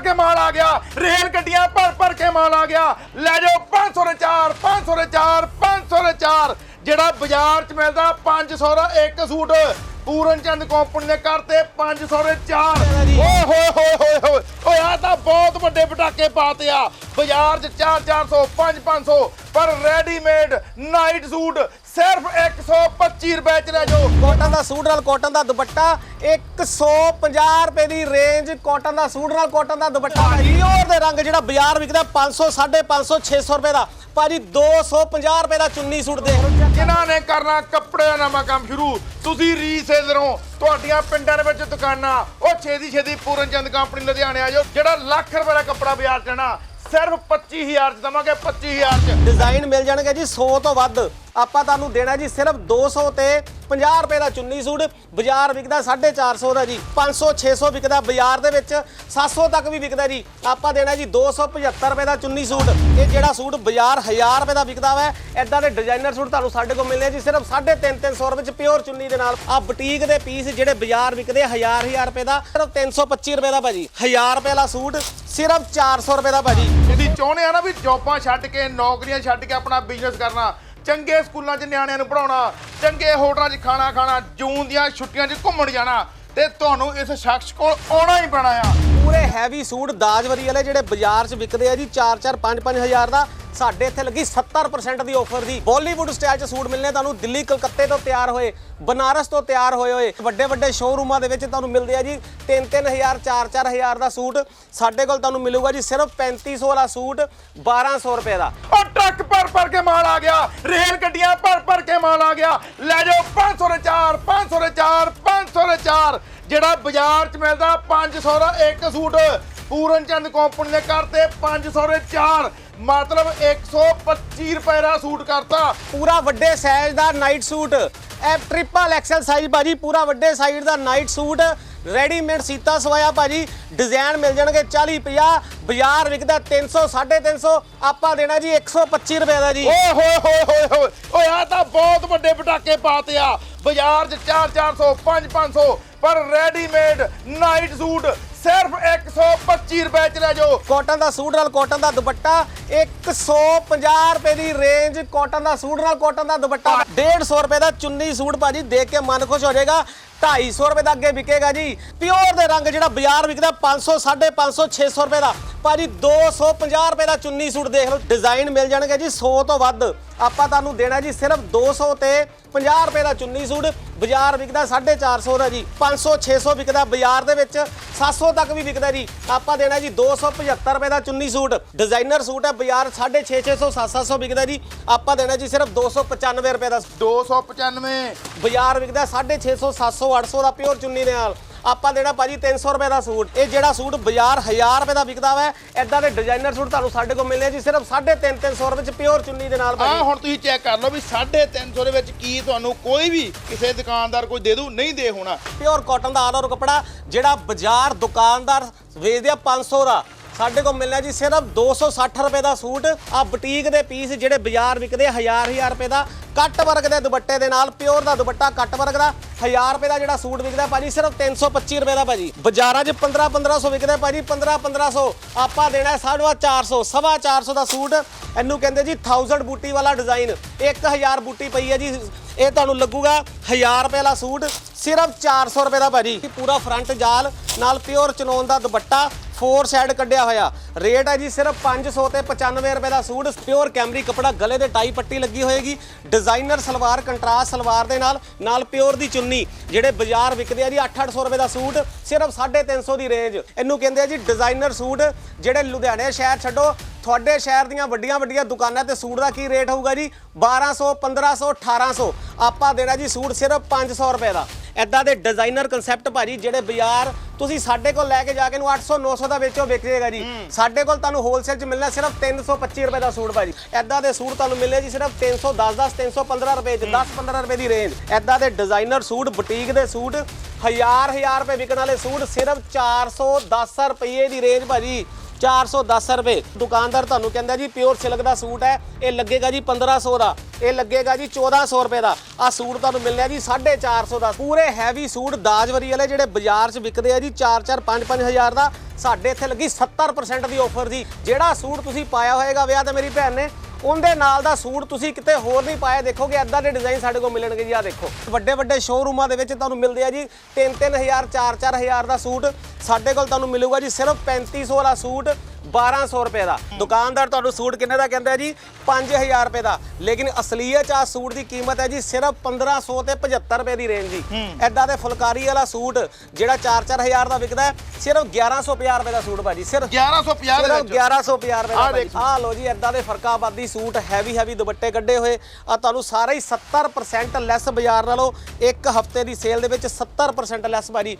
ਭਰ ਕੇ ਮਾਲ ਆ ਗਿਆ। ਰੇਲ ਗੱਡੀਆਂ ਭਰ ਭਰ ਕੇ ਮਾਲ ਆ ਗਿਆ। ਲੈ ਜਾਓ 500 ਦੇ 4 500 ਦੇ 4 500 ਦੇ 4 ਜਿਹੜਾ ਬਾਜ਼ਾਰ 'ਚ ਮਿਲਦਾ 500 ਦਾ ਇੱਕ ਸੂਟ, ਪੂਰਨ ਚੰਦ ਕੰਪਨੀ ਨੇ ਕਰਤੇ 500 ਦੇ 4 ਓਏ ਹੋਏ ਹੋਏ ਹੋਏ ਹੋਏ। ਓਏ ਆ ਤਾਂ ਬਹੁਤ ਵੱਡੇ ਪਟਾਕੇ ਪਾਤੇ ਆ। ਬਾਜ਼ਾਰ 'ਚ 4 400 5 500 ਪਰ ਰੈਡੀਮੇਡ ਨਾਈਟ ਸੂਟ ਸਿਰਫ 125 ਰੁਪਏ 'ਚ ਲੈ ਜਾਓ। ਕਾਟਨ ਦਾ ਸੂਟ ਨਾਲ ਕਾਟਨ ਦਾ ਦੁਪੱਟਾ 150 ਰੁਪਏ ਦੀ ਰੇਂਜ ਕਾਟਨ ਦਾ ਸੂਟ ਨਾਲ ਕਾਟਨ ਦਾ ਦੁਪੱਟਾ। ਪਿਓਰ ਦੇ ਰੰਗ ਜਿਹੜਾ ਬਾਜ਼ਾਰ ਵਿਕਦਾ 500 550 600 ਰੁਪਏ ਦਾ। ਭਾਜੀ 250 ਰੁਪਏ ਦਾ ਚੁੰਨੀ ਸੂਟ ਲਓ ਜਿਨ੍ਹਾਂ ਨੇ ਕਰਨਾ? ਕੱਪੜੇ ਦਾ ਨਵਾਂ ਕੰਮ ਸ਼ੁਰੂ। ਤੁਸੀਂ ਰੀਸੇਲਰ ਹੋ। ਤੁਹਾਡੀਆਂ ਪਿੰਡਾਂ ਦੇ ਵਿੱਚ ਦੁਕਾਨਾਂ ਉਹ ਛੇਦੀ ਛੇਦੀ ਪੂਰਨ ਚੰਦ ਕੰਪਨੀ ਲੁਧਿਆਣੇ ਆ ਜਾਓ ਜਿਹੜਾ ਲੱਖ ਰੁਪਏ ਦਾ ਕੱਪੜਾ ਬਾਜ਼ਾਰ ਨਾ ਸਿਰਫ 25000 ਚ ਦਵਾਂਗੇ 25000 ਚ। ਡਿਜ਼ਾਈਨ ਮਿਲ ਜਾਣਗੇ ਜੀ 100 ਤੋਂ ਵੱਧ। ਆਪਾਂ ਤੁਹਾਨੂੰ ਦੇਣਾ ਜੀ ਸਿਰਫ 200 ਤੇ 50 ਰੁਪਏ ਦਾ ਚੁੰਨੀ ਸੂਟ। ਬਾਜ਼ਾਰ ਵਿਕਦਾ 450 ਦਾ ਜੀ 500 600 ਵਿਕਦਾ ਬਾਜ਼ਾਰ ਦੇ ਵਿੱਚ 700 ਤੱਕ ਵੀ ਵਿਕਦਾ ਜੀ। ਆਪਾਂ ਦੇਣਾ ਜੀ 275 ਰੁਪਏ ਦਾ ਚੁੰਨੀ ਸੂਟ। ਇਹ ਜਿਹੜਾ ਸੂਟ ਬਾਜ਼ਾਰ 1000 ਰੁਪਏ ਦਾ ਵਿਕਦਾ ਵਾ ਐਦਾਂ ਦੇ ਡਿਜ਼ਾਈਨਰ ਸੂਟ ਤੁਹਾਨੂੰ ਸਾਡੇ ਕੋਲ ਮਿਲਨੇ ਜੀ, ਸਿਰਫ 350 300 ਰੁਪਏ ਚ ਪਿਓਰ ਚੁੰਨੀ ਦੇ ਨਾਲ। ਆ ਬੁਟੀਕ ਦੇ ਪੀਸ ਜਿਹੜੇ ਬਾਜ਼ਾਰ ਵਿਕਦੇ 1000 1000 ਰੁਪਏ ਦਾ, ਸਿਰਫ 325 ਰੁਪਏ ਦਾ ਭਾਜੀ 1000 ਰੁਪਏ ਵਾਲਾ ਸੂਟ। ਸਿਰਫ 400 ਰੁਪਏ ਦਾ ਭਾਜੀ। ਤੁਸੀਂ ਚਾਹੁੰਦੇ ਆ ਨਾ ਵੀ ਜੌਬਾਂ ਛੱਡ ਕੇ ਨੌਕਰੀਆਂ ਛੱਡ ਕੇ ਆਪਣਾ ਬਿਜ਼ਨਸ ਕਰਨਾ ਚੰਗੇ ਸਕੂਲਾਂ 'ਚ ਨਿਆਣਿਆਂ ਨੂੰ ਪੜਾਉਣਾ ਚੰਗੇ ਹੋਟਲਾਂ 'ਚ ਖਾਣਾ ਖਾਣਾ ਜੂਨ ਦੀਆਂ ਛੁੱਟੀਆਂ 'ਚ ਘੁੰਮਣ ਜਾਣਾ ਤੇ ਤੁਹਾਨੂੰ ਇਸ ਸ਼ਖਸ ਕੋਲ ਆਉਣਾ ਹੀ ਪੈਣਾ ਆ। ਪੂਰੇ ਹੈਵੀ ਸੂਟ ਦਾਜਵਰੀ ਵਾਲੇ ਜਿਹੜੇ ਬਾਜ਼ਾਰ 'ਚ ਵਿਕਦੇ ਆ ਜੀ 4-4 5-5 ਹਜ਼ਾਰ ਦਾ ਸਾਡੇ ਇੱਥੇ ਲੱਗੀ 70% ਦੀ ਆਫਰ ਦੀ ਬਾਲੀਵੁੱਡ ਸਟਾਈਲ 'ਚ ਸੂਟ ਮਿਲਨੇ ਤੁਹਾਨੂੰ ਦਿੱਲੀ, ਕਲਕੱਤੇ ਤੋਂ ਤਿਆਰ ਹੋਏ, ਬਨਾਰਸ ਤੋਂ ਤਿਆਰ ਹੋਏ ਹੋਏ, ਵੱਡੇ ਵੱਡੇ ਸ਼ੋਰੂਮਾਂ ਦੇ ਵਿੱਚ ਤੁਹਾਨੂੰ ਮਿਲਦੇ ਆ ਜੀ 3-3000 4-4000 ਦਾ ਸੂਟ। ਸਾਡੇ ਕੋਲ ਤੁਹਾਨੂੰ ਮਿਲੂਗਾ ਜੀ ਸਿਰਫ 3500 ਵਾਲਾ ਸੂਟ 1200 ਰੁਪਏ ਦਾ। ਉਹ ਟਰੱਕ ਭਰ ਭਰ ਕੇ ਮਾਲ ਆ ਗਿਆ, ਰੇਲ ਗੱਡੀਆਂ ਭਰ ਭਰ ਕੇ ਮਾਲ ਆ ਗਿਆ। ਲੈ ਜਾਓ 500 ਦੇ 4 500 ਦੇ 4 500 ਦੇ 4 ਜਿਹੜਾ ਬਾਜ਼ਾਰ 'ਚ ਮਿਲਦਾ 500 ਦਾ ਇੱਕ ਸੂਟ। ਪੂਰਨ ਚੰਦ ਕੰਪਨੀ ਨੇ ਕਰਤੇ 500 ਦੇ 4 ਮਤਲਬ 125 ਰੁਪਏ ਦਾ ਸੂਟ ਕਰਤਾ। ਪੂਰਾ ਵੱਡੇ ਸਾਈਜ਼ ਦਾ ਨਾਈਟ ਸੂਟ ਇਹ ਟ੍ਰਿਪਲ ਐਕਸਲ ਸਾਈਜ਼ ਭਾਜੀ ਪੂਰਾ ਵੱਡੇ ਸਾਈਜ਼ ਦਾ ਨਾਈਟ ਸੂਟ ਰੈਡੀਮੇਡ ਸੀਤਾ ਸਵਾਇਆ ਭਾਜੀ ਡਿਜ਼ਾਈਨ ਮਿਲ ਜਾਣਗੇ 40 50 ਬਾਜ਼ਾਰ ਵਿਕਦਾ 300 350 ਆਪਾਂ ਦੇਣਾ ਜੀ 125 ਰੁਪਏ ਦਾ ਜੀ। ਓਏ ਹੋਏ ਹੋਏ ਹੋਏ ਹੋਏ। ਓਏ ਆ ਤਾਂ ਬਹੁਤ ਵੱਡੇ ਪਟਾਕੇ ਪਾਤੇ ਆ। ਬਾਜ਼ਾਰ 'ਚ 4 400 5 500 ਪਰ ਰੈਡੀਮੇਡ ਨਾਈਟ ਸੂਟ ਸਿਰਫ 125 ਰੁਪਏ 'ਚ ਲੈ ਜਾਓ। ਕਾਟਨ ਦਾ ਸੂਟ ਨਾਲ ਕਾਟਨ ਦਾ ਦੁਪੱਟਾ 150 ਰੁਪਏ ਦੀ ਰੇਂਜ ਕਾਟਨ ਦਾ ਸੂਟ ਨਾਲ ਕਾਟਨ ਦਾ ਦੁਪੱਟਾ। 150 ਰੁਪਏ ਦਾ ਚੁੰਨੀ ਸੂਟ ਭਾਜੀ, ਦੇਖ ਕੇ ਮਨ ਖੁਸ਼ ਹੋ ਜਾਏਗਾ। 250 ਰੁਪਏ ਦਾ ਅੱਗੇ ਵਿਕੇਗਾ ਜੀ। ਪਿਓਰ ਦੇ ਰੰਗ ਜਿਹੜਾ ਬਾਜ਼ਾਰ ਵਿਕਦਾ 500 550 600 ਰੁਪਏ ਦਾ। ਭਾਜੀ 250 ਰੁਪਏ ਦਾ ਚੁੰਨੀ ਸੂਟ ਦੇਖ ਲਓ ਡਿਜ਼ਾਈਨ ਮਿਲ ਜਾਣਗੇ ਜੀ 100 ਤੋਂ ਵੱਧ। ਆਪਾਂ ਤੁਹਾਨੂੰ ਦੇਣਾ ਜੀ ਸਿਰਫ 200 ਤੇ 50 ਰੁਪਏ ਦਾ ਚੁੰਨੀ ਸੂਟ ਬਾਜ਼ਾਰ ਵਿਕਦਾ 450 ਦਾ ਜੀ 500 600 ਵਿਕਦਾ ਬਾਜ਼ਾਰ ਦੇ ਵਿੱਚ 700 ਤੱਕ ਵੀ ਵਿਕਦਾ ਜੀ। ਆਪਾਂ ਦੇਣਾ ਜੀ 275 ਰੁਪਏ ਦਾ ਚੁੰਨੀ ਸੂਟ ਡਿਜ਼ਾਈਨਰ ਸੂਟ ਹੈ ਬਾਜ਼ਾਰ 650 600 700 ਵਿਕਦਾ ਜੀ। ਆਪਾਂ ਦੇਣਾ ਜੀ ਸਿਰਫ 295 ਰੁਪਏ ਦਾ 295 ਬਾਜ਼ਾਰ ਵਿਕਦਾ 650 700 800 ਦਾ ਪਿਓਰ ਚੁੰਨੀ ਦੇ ਨਾਲ। ਆਪਾਂ ਦੇਣਾ ਭਾਜੀ 300 ਰੁਪਏ ਦਾ ਸੂਟ। ਇਹ ਜਿਹੜਾ ਸੂਟ ਬਾਜ਼ਾਰ 1000 ਰੁਪਏ ਦਾ ਵਿਕਦਾ ਵਾ ਐਦਾਂ ਦੇ ਡਿਜ਼ਾਈਨਰ ਸੂਟ ਤੁਹਾਨੂੰ ਸਾਡੇ ਕੋਲ ਮਿਲਨੇ ਜੀ ਸਿਰਫ 350 300 ਰੁਪਏ ਚ ਪਿਓਰ ਚੁੰਨੀ ਦੇ ਨਾਲ ਆ ਭਾਜੀ। ਹੁਣ ਤੁਸੀਂ ਚੈੱਕ ਕਰ ਲਓ ਵੀ 350 ਦੇ ਵਿੱਚ ਕੀ ਤੁਹਾਨੂੰ ਕੋਈ ਵੀ ਕਿਸੇ ਦੁਕਾਨਦਾਰ ਕੋਈ ਦੇ ਦੂ ਨਹੀਂ ਦੇ ਹੋਣਾ। ਪਿਓਰ ਕਾਟਨ ਦਾ ਆਲ ਓਵਰ ਕਪੜਾ ਜਿਹੜਾ ਬਾਜ਼ਾਰ ਦੁਕਾਨਦਾਰ ਵੇਚਦੇ ਆ 500 ਦਾ ਸਾਡੇ ਕੋਲ ਮਿਲਣਾ ਜੀ ਸਿਰਫ 260 ਰੁਪਏ ਦਾ ਸੂਟ। ਆ ਬੁਟੀਕ ਦੇ ਪੀਸ ਜਿਹੜੇ ਬਾਜ਼ਾਰ ਵਿਕਦੇ 1000 1000 ਰੁਪਏ ਦਾ। ਕੱਟ ਵਰਗ ਦੇ ਦੁਪੱਟੇ ਦੇ ਨਾਲ, ਪਿਓਰ ਦਾ ਦੁਪੱਟਾ ਕੱਟ ਵਰਗ ਦਾ। 1000 ਰੁਪਏ ਦਾ ਜਿਹੜਾ ਸੂਟ ਵਿਕਦਾ ਭਾਜੀ, ਸਿਰਫ 325 ਰੁਪਏ ਦਾ ਭਾਜੀ। ਬਾਜ਼ਾਰਾਂ 'ਚ 15 1500 ਵਿਕਦਾ ਭਾਜੀ 15 1500 ਆਪਾਂ ਦੇਣਾ 450 ਸਵਾ 400 ਦਾ ਸੂਟ। ਇਹਨੂੰ ਕਹਿੰਦੇ ਜੀ 1000 ਬੂਟੀ ਵਾਲਾ ਡਿਜ਼ਾਈਨ 1000 ਬੂਟੀ ਪਈ ਹੈ ਜੀ। ਇਹ ਤੁਹਾਨੂੰ ਲੱਗੂਗਾ 1000 ਰੁਪਏ ਵਾਲਾ ਸੂਟ। ਸਿਰਫ 400 ਰੁਪਏ ਦਾ ਭਾਜੀ। ਪੂਰਾ ਫਰੰਟ ਜਾਲ, ਨਾਲ ਪਿਓਰ ਚਨੋਨ ਦਾ ਦੁਪੱਟਾ। ਫੋਰ ਸਾਈਡ ਕੱਢਿਆ ਹੋਇਆ। ਰੇਟ ਹੈ ਜੀ ਸਿਰਫ 500 ਤੇ 95 ਰੁਪਏ ਦਾ ਸੂਟ, ਪਿਓਰ ਕੈਮਰੀ ਕਪੜਾ, ਗਲੇ ਦੇ ਟਾਈ ਪੱਟੀ ਲੱਗੀ ਹੋਏਗੀ। ਡਿਜ਼ਾਈਨਰ ਸਲਵਾਰ, ਕੰਟਰਾਸਟ ਸਲਵਾਰ ਦੇ ਨਾਲ ਨਾਲ ਪਿਓਰ ਦੀ ਚੁੰਨੀ, ਜਿਹੜੇ ਬਾਜ਼ਾਰ ਵਿਕਦੇ ਆ ਜੀ 8-800 ਰੁਪਏ ਦਾ ਸੂਟ, ਸਿਰਫ 350 ਦੀ ਰੇਂਜ ਇਹਨੂੰ ਕਹਿੰਦੇ ਆ ਜੀ ਡਿਜ਼ਾਈਨਰ ਸੂਟ, ਜਿਹੜੇ ਲੁਧਿਆਣੇ ਸ਼ਹਿਰ ਛੱਡੋ, ਤੁਹਾਡੇ ਸ਼ਹਿਰ ਦੀਆਂ ਵੱਡੀਆਂ ਵੱਡੀਆਂ ਦੁਕਾਨਾਂ ਤੇ ਸੂਟ ਦਾ ਕੀ ਰੇਟ ਹੋਊਗਾ ਜੀ? 1200 1500 1800 ਆਪਾਂ ਦੇਣਾ ਜੀ ਸੂਟ ਸਿਰਫ 500 ਰੁਪਏ ਦਾ। ਐਦਾਂ ਦੇ ਡਿਜ਼ਾਈਨਰ ਕਨਸੈਪਟ ਭਾਜੀ ਜਿਹੜੇ ਬਾਜ਼ਾਰ ਤੁਸੀਂ ਸਾਡੇ ਕੋਲ ਲੈ ਕੇ ਜਾ ਕੇ ਨੂੰ 800 900 ਦਾ ਵੇਚੋ ਜਾਏਗਾ ਜੀ। ਸਾਡੇ ਕੋਲ ਤੁਹਾਨੂੰ ਹੋਲਸੇਲ 'ਚ ਮਿਲਣਾ ਸਿਰਫ 325 ਰੁਪਏ ਦਾ ਸੂਟ ਭਾਜੀ। ਐਦਾਂ ਦੇ ਸੂਟ ਤੁਹਾਨੂੰ ਮਿਲਣੇ ਜੀ ਸਿਰਫ 310 10 315 ਰੁਪਏ 'ਚ 10 15 ਰੁਪਏ ਦੀ ਰੇਂਜ ਐਦਾਂ ਦੇ ਡਿਜ਼ਾਈਨਰ ਸੂਟ ਬੁਟੀਕ ਦੇ ਸੂਟ ਹਜ਼ਾਰ ਹਜ਼ਾਰ ਰੁਪਏ ਵਿਕਣ ਵਾਲੇ ਸੂਟ ਸਿਰਫ 410 ਰੁਪਏ ਦੀ ਰੇਂਜ ਭਾਜੀ। 410 ਰੁਪਏ। ਦੁਕਾਨਦਾਰ ਤੁਹਾਨੂੰ ਕਹਿੰਦਾ ਜੀ, ਪਿਓਰ ਸਿਲਕ ਦਾ ਸੂਟ ਹੈ, ਇਹ ਲੱਗੇਗਾ ਜੀ 1500 ਦਾ, ਇਹ ਲੱਗੇਗਾ ਜੀ 1400 ਰੁਪਏ ਦਾ। ਆ ਸੂਟ ਤੁਹਾਨੂੰ ਮਿਲਿਆ ਜੀ 450 ਦਾ। ਪੂਰੇ ਹੈਵੀ ਸੂਟ ਦਾਜਵਰੀ ਵਾਲੇ ਜਿਹੜੇ ਬਾਜ਼ਾਰ 'ਚ ਵਿਕਦੇ ਆ ਜੀ 4-4 5-5 ਹਜ਼ਾਰ ਦਾ, ਸਾਡੇ ਇੱਥੇ ਲੱਗੀ 70% ਦੀ ਆਫਰ ਜੀ। ਜਿਹੜਾ ਸੂਟ ਤੁਸੀਂ ਪਾਇਆ ਹੋਏਗਾ ਵਿਆਹ ਤੇ ਮੇਰੀ ਭੈਣ ਨੇ ਉਹਦੇ ਨਾਲ ਦਾ ਸੂਟ ਤੁਸੀਂ ਕਿਤੇ ਹੋਰ ਨਹੀਂ ਪਾਇਆ, ਦੇਖੋਗੇ ਐਦਾਂ ਦੇ ਡਿਜ਼ਾਈਨ ਸਾਡੇ ਕੋਲ ਮਿਲਣਗੇ ਜੀ ਆ ਦੇਖੋ। ਵੱਡੇ ਵੱਡੇ ਸ਼ੋਰੂਮਾਂ ਦੇ ਵਿੱਚ ਤੁਹਾਨੂੰ ਮਿਲਦੇ ਆ ਜੀ 3-3000 4-4000 ਦਾ ਸੂਟ ਸਾਡੇ ਕੋਲ ਤੁਹਾਨੂੰ ਮਿਲੂਗਾ ਜੀ, ਸਿਰਫ 3500 ਵਾਲਾ ਸੂਟ 1200 ਰੁਪਏ ਦਾ। ਦੁਕਾਨਦਾਰ ਤੁਹਾਨੂੰ ਸੂਟ ਕਿੰਨੇ ਦਾ ਕਹਿੰਦਾ ਜੀ? 5000 ਰੁਪਏ ਦਾ। ਲੇਕਿਨ ਅਸਲੀਅਤ ਚ ਆ ਸੂਟ ਦੀ ਕੀਮਤ ਹੈ ਜੀ ਸਿਰਫ 1500 ਤੇ 75 ਰੁਪਏ ਦੀ ਰੇਂਜ ਜੀ। ਐਦਾਂ ਦੇ ਫੁਲਕਾਰੀ ਵਾਲਾ ਸੂਟ ਜਿਹੜਾ 4-4000 ਦਾ ਵਿਕਦਾ ਹੈ ਸਿਰਫ 1150 ਰੁਪਏ ਦਾ ਸੂਟ ਭਾਜੀ। ਸਿਰਫ 1150 ਦੇ ਵਿੱਚ। 1150 ਰੁਪਏ ਦਾ ਆਹ ਲੋ ਜੀ ਐਦਾਂ ਦੇ ਫਰਕਾਬਾਦੀ ਸੂਟ ਹੈਵੀ ਹੈਵੀ ਦੁਪੱਟੇ ਕੱਢੇ ਹੋਏ। ਆ ਤੁਹਾਨੂੰ ਸਾਰੇ ਹੀ 70% ਲੈਸ ਬਾਜ਼ਾਰ ਨਾਲੋਂ ਇੱਕ ਹਫ਼ਤੇ ਦੀ ਸੇਲ ਦੇ ਵਿੱਚ 70% ਲੈਸ ਭਾਜੀ।